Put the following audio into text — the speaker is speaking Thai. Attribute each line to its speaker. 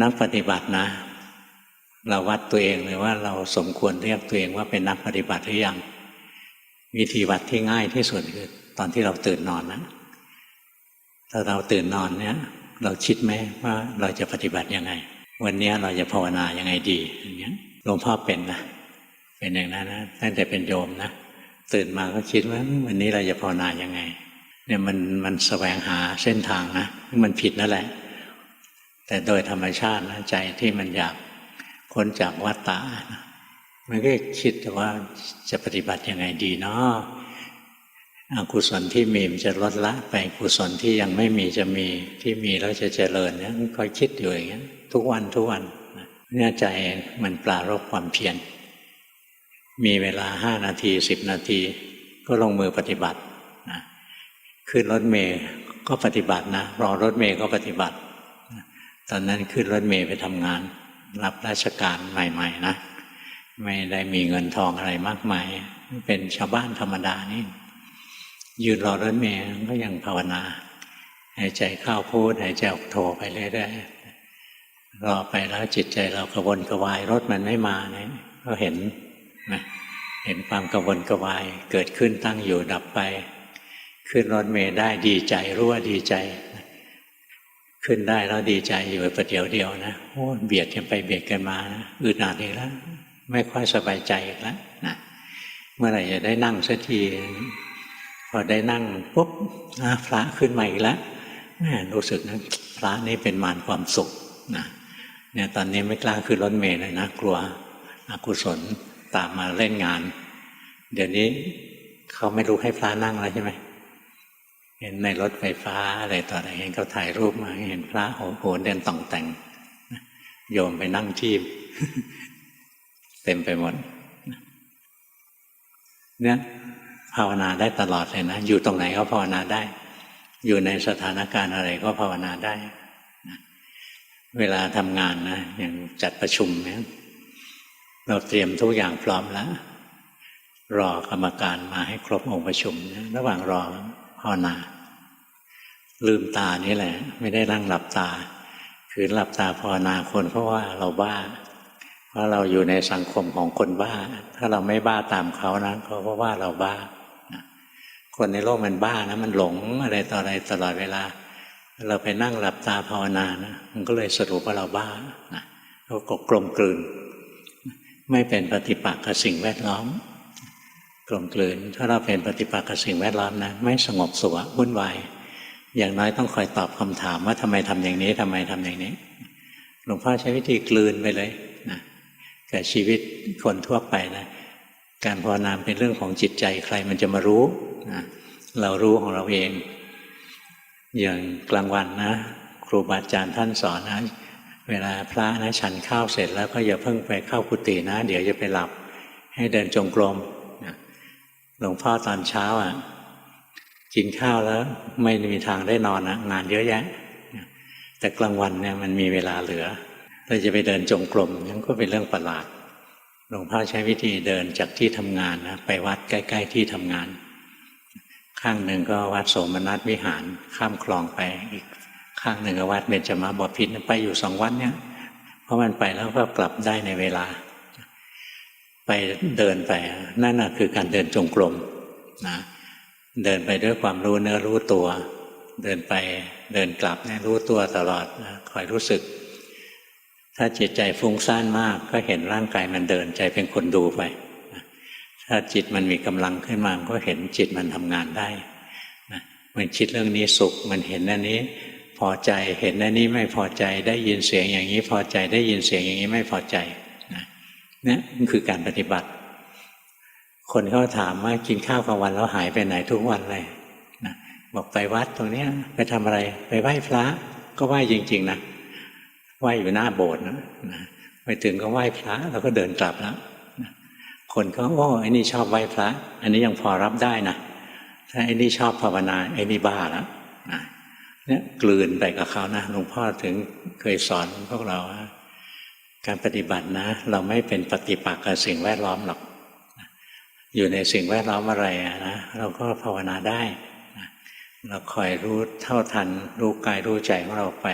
Speaker 1: นักปฏิบัตินะ เราวัดตัวเองเลยว่าเราสมควรเรียกตัวเองว่าเป็นนักปฏิบัติหรือยังวิธีวัดที่ง่ายที่สุดคือตอนที่เราตื่นนอนนะถ้าเราตื่นนอนเนี่ย เราคิดไหมว่าเราจะปฏิบัติยังไง วันนี้เราจะภาวนายังไงดีอย่างเงี้ยหลวงพ่อเป็นนะเป็นอย่างนั้นนะตั้งแต่เป็นโยมนะตื่นมาก็คิดว่าวันนี้เราจะภาวนายังไง เนี่ยมันมันแสวงหาเส้นทางนะมันผิดนั่นแหละ แต่โดยธรรมชาตินะใจที่มันอยากพ้นจากวัฏฏะนะมันก็คิดว่าจะปฏิบัติยังไงดีเนาะอกุศลที่มีมันจะลดละ ไปกุศลที่ยังไม่มีจะมีที่มีแล้วจะเจริญเนี่ยคอยคิดอยู่อย่างเงี้ยทุกวันทุกวันเนี่ยใจมันปลารบความเพียรมีเวลาห้านาทีสิบนาที ก็ลงมือปฏิบัตินะขึ้นรถเมย์ก็ปฏิบัตินะรอรถเมย์ก็ปฏิบัติ ตอนนั้นขึ้นรถเมย์ไปทำงาน รับราชการใหม่ ๆ นะ ไม่ได้มีเงินทองอะไรมากมาย เป็นชาวบ้านธรรมดานี่ยืนรอรถเมย์ก็ยังภาวนาหายใจเข้าพูดหายใจออกโทไปเรื่อยๆรอไปแล้วจิตใจเรากระวนกระวายรถมันไม่มาเนี่ยก็เห็นนะเห็นความกระวนกระวายเกิดขึ้นตั้งอยู่ดับไป ขึ้นรถเมย์ได้ดีใจรู้ว่าดีใจ ขึ้นได้แล้วดีใจอยู่ประเดี๋ยวเดียวนะโอ้เบียดกันไปเบียดกันมานะอึดอัดอีกแล้วไม่ค่อยสบายใจอีกแล้วนะเมื่อไหร่จะได้นั่งสักทีพอได้นั่งปุ๊บพระขึ้นมาอีกแล้วรู้สึกนะพระนี่เป็นมารความสุขนะเนี่ยตอนนี้ไม่กล้าขึ้นรถเมล์เลยนะกลัวอกุศลตามมาเล่นงาน เดี๋ยวนี้เขาไม่รู้ให้พระนั่งแล้วใช่ไหม เห็นในรถไฟฟ้าอะไรต่ออะไรเห็นเขาถ่ายรูปมาเห็นพระโหโหเดินต่องแต่งโยมไปนั่งที่เต็มไปหมดเนี่ยภาวนาได้ตลอดเลยนะ อยู่ตรงไหนก็ภาวนาได้ อยู่ในสถานการณ์อะไรก็ภาวนาได้นะเวลาทำงานนะอย่างจัดประชุมเนี่ยเราเตรียมทุกอย่างพร้อมแล้ว รอกรรมการมาให้ครบองค์ประชุมนะระหว่างรอภาวนา ลืมตานี่แหละ ไม่ได้นั่งหลับตา คือหลับตาภาวนาคนเพราะว่าเราบ้า เพราะเราอยู่ในสังคมของคนบ้า ถ้าเราไม่บ้าตามเขานะเขาก็ว่าเราบ้า คนในโลกมันบ้านะ มันหลงอะไรต่ออะไรตลอดเวลา เราไปนั่งหลับตาภาวนานะมันก็เลยสรุปว่าเราบ้านะเราก็กลมกลืน ไม่เป็นปฏิปักษ์กับสิ่งแวดล้อมกลมกลืนถ้าเราเป็นปฏิปักษ์กับสิ่งแวดล้อมนะ ไม่สงบสุขวุ่นวาย อย่างน้อยต้องคอยตอบคำถามว่าทำไมทำอย่างนี้ทำไมทำอย่างนี้ หลวงพ่อใช้วิธีกลืนไปเลยนะกับชีวิตคนทั่วไปนะการภาวนาเป็นเรื่องของจิตใจใครมันจะมารู้นะเรารู้ของเราเอง อย่างกลางวันนะ ครูบาอาจารย์ท่านสอนนะเวลาพระนะฉันข้าวเสร็จแล้วก็อย่าเพิ่งไปเข้ากุฏินะ เดี๋ยวจะไปหลับ ให้เดินจงกรมหลวงพ่อตอนเช้าอะ กินข้าวแล้วไม่มีทางได้นอนนะงานเยอะแยะ แต่กลางวันเนี่ยมันมีเวลาเหลือ เราจะไปเดินจงกรมนั่นก็เป็นเรื่องประหลาดหลวงพ่อใช้วิธีเดินจากที่ทำงานนะไปวัดใกล้ ๆ ที่ทำงาน ข้างหนึ่งก็วัดโสมนัสวิหารข้ามคลองไปอีกข้างหนึ่งก็วัดเบญจมาบพิตรไปอยู่สองวัดเนี่ยเพราะมันไปแล้วก็กลับได้ในเวลา ไปเดินไปนั่นนะคือการเดินจงกรมนะ เดินไปด้วยความรู้เนื้อรู้ตัว เดินไปเดินกลับเนี่ยรู้ตัวตลอดคอยรู้สึก ถ้าจิตใจฟุ้งซ่านมาก ก็เห็นร่างกายมันเดินใจเป็นคนดูไป ถ้าจิตมันมีกำลังขึ้นมาก็เห็นจิตมันทำงานได้มันคิดเรื่องนี้สุขมันเห็นอันนี้พอใจเห็นอันนี้ไม่พอใจได้ยินเสียงอย่างนี้พอใจได้ยินเสียงอย่างนี้ไม่พอใจนะนี่นคือการปฏิบัติ คนเขาถามว่ากินข้าวกลางวันแล้วหายไปไหนทุกวันเลยนะบอกไปวัดตรงเนี้ยไปทำอะไรไปไหว้พระ ก็ไหว้จริง ๆนะไหว้อยู่หน้าโบสถ์นะนะไปถึงก็ไหว้พระแล้วก็เดินกลับแล้วนะคนเขาโอ้ไอ้นี่ชอบไหว้พระ อันนี้ยังพอรับได้นะถ้าไอ้นี่ชอบภาวนาไอ้นี่บ้าแล้วนะเนี่ยกลืนไปกับเขานะหลวงพ่อถึงเคยสอนพวกเราว่าการปฏิบัตินะ เราไม่เป็นปฏิปักษ์กับสิ่งแวดล้อมหรอก อยู่ในสิ่งแวดล้อมอะไรนะเราก็ภาวนาได้ เราคอยรู้เท่าทัน รู้กายรู้ใจของเราไป